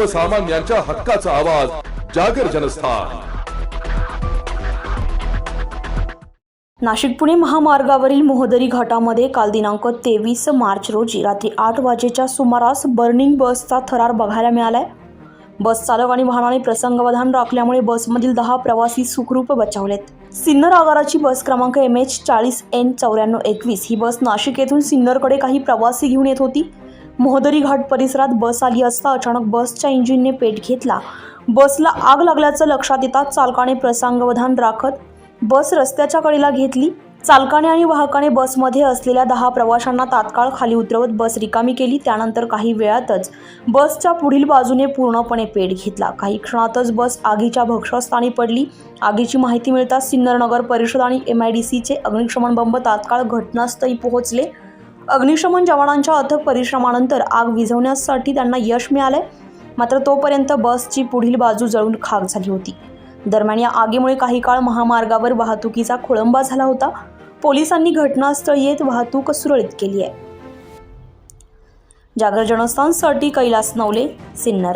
सर्वसामान्यांच्या हक्काचा आवाज जागर जनस्थान. नाशिक पुणे महामार्गावरील मोहदरी घाटामध्ये काल दिनांक तेवीस मार्च रोजी रात्री आठ वाजेच्या सुमारास बर्निंग बसचा थरार बघायला मिळालाय. बस चालक आणि वाहनाने प्रसंगवधान राखल्यामुळे बसमधील दहा प्रवासी सुखरूप बचावलेत. सिन्नर आगाराची बस क्रमांक एम एच चाळीस एन चौऱ्याण्णव एकवीस ही बस नाशिक येथून सिन्नरकडे काही प्रवासी घेऊन येत होती. मोहदरी घाट परिसरात बस आली असता अचानक बसच्या इंजिनने पेट घेतला. बसला आग लागल्याचं लक्षात येताच चालकाने प्रसंगवधान राखत बस रस्त्याच्या कडेला घेतली. चालकाने आणि वाहकाने बसमध्ये असलेल्या दहा प्रवाशांना तात्काळ खाली उतरवत बस रिकामी केली. त्यानंतर काही वेळातच बसच्या पुढील बाजूने पूर्णपणे पेट घेतला. काही क्षणातच बस आगीच्या भक्षस्थानी पडली. आगीची माहिती मिळताच सिन्नर नगर परिषद आणि एम आय डी सीचे अग्निशमन बंब तात्काळ घटनास्थळी पोहोचले. अग्निशमन जवानांच्या अथक परिश्रमानंतर आग विझवण्यासाठी त्यांना यश मिळालंय. मात्र तोपर्यंत बसची पुढील बाजू जळून खाक झाली होती. दरम्यान या आगीमुळे काही काळ महामार्गावर वाहतुकीचा खोळंबा झाला होता. पोलिसांनी घटनास्थळी येत वाहतूक सुरळीत केली आहे. जागर जनस्थानसाठी कैलास नवले सिन्नर.